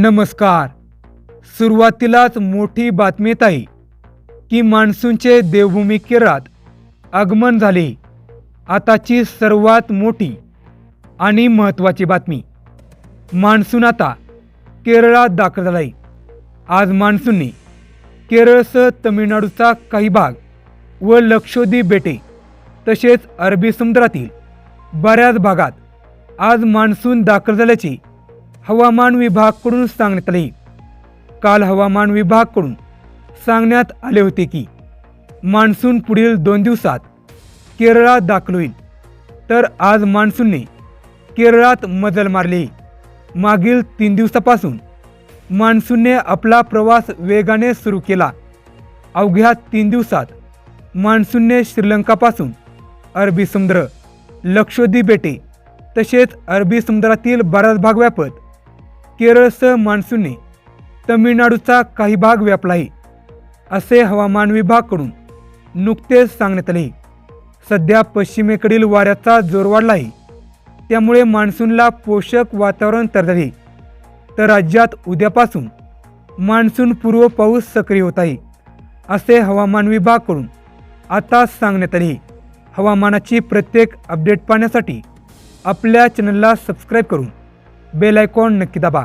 नमस्कार. सुरुवातीलाच मोठी बातमी येत आहे की मान्सूनचे देवभूमी केरळात आगमन झाले. आताची सर्वात मोठी आणि महत्त्वाची बातमी. मान्सून आता केरळात दाखल झाला आहे आज मान्सूनने केरळसह तमिळनाडूचा काही भाग व लक्षद्वीप बेटे तसेच अरबी समुद्रातील बऱ्याच भागात आज मान्सून दाखल झाल्याचे हवामान विभागाकडून सांगण्यात आले. काल हवामान विभागाकडून सांगण्यात आले होते की मान्सून पुढील दोन दिवसात केरळात दाखल होईल. तर आज मान्सूनने केरळात मजल मारली. मागील तीन दिवसापासून मान्सूनने आपला प्रवास वेगाने सुरू केला. अवघ्या तीन दिवसात मान्सूनने श्रीलंकापासून अरबी समुद्र लक्षद्वीप बेटे तसेच अरबी समुद्रातील बराच भाग व्यापत केरळसह मान्सूनने तमिळनाडूचा काही भाग व्यापला आहे असे हवामान विभागाकडून नुकतेच सांगण्यात आले सध्या पश्चिमेकडील वाऱ्याचा जोर वाढला आहे त्यामुळे मान्सूनला पोषक वातावरण तर झाले तर राज्यात उद्यापासून मान्सून पूर्व पाऊस सक्रिय होत आहे असे हवामान विभागाकडून आता सांगण्यात आले हवामानाची प्रत्येक अपडेट पाहण्यासाठी आपल्या चॅनलला सबस्क्राईब करून बेल आयकॉन नक्की दाबा.